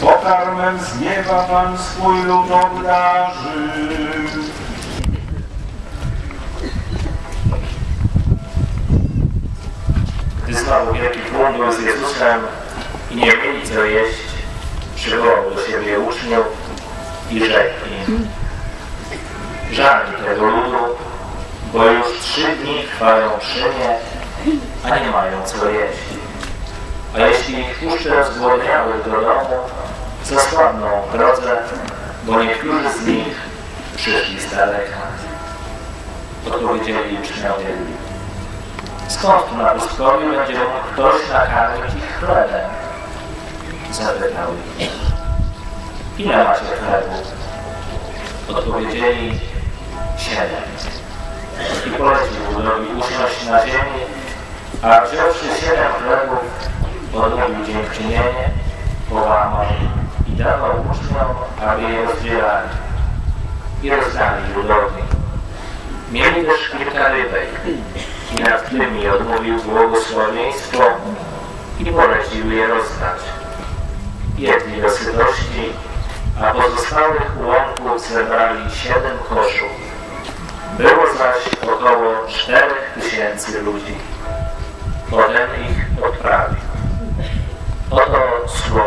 Pokarmem z nieba Pan swój lud obdarzy. Znowu wielki był z Jezusem i nie mieli co jeść, przywołał do siebie uczniów i rzekł im, żal tego ludu, bo już trzy dni trwają przy mnie, a nie mają co jeść. A jeśli ich puszczę zgłodniałych do domu, zasłabną w drodze, bo niektórzy z nich przyszli z daleka. Odpowiedzieli uczniowie, Skąd na pustkowiu będzie mógł ktoś nakarmić ich chlebem? Zapytał ich. Ile macie chlebów? Odpowiedzieli siedem. I polecił ludowi usiąść na ziemi, a wziąwszy siedem chlebów, odmówił dziękczynienie, połamał i dawał uczniom, aby je rozdzielali. I rozdali ludowi. Mieli też kilka rybek i nad tymi odmówił błogosławieństwo i polecił je rozdać. Jedni do sytości, a pozostałych ułamków zebrali siedem koszów. Było zaś około czterech tysięcy ludzi. Potem ich odprawił. Oto słowo.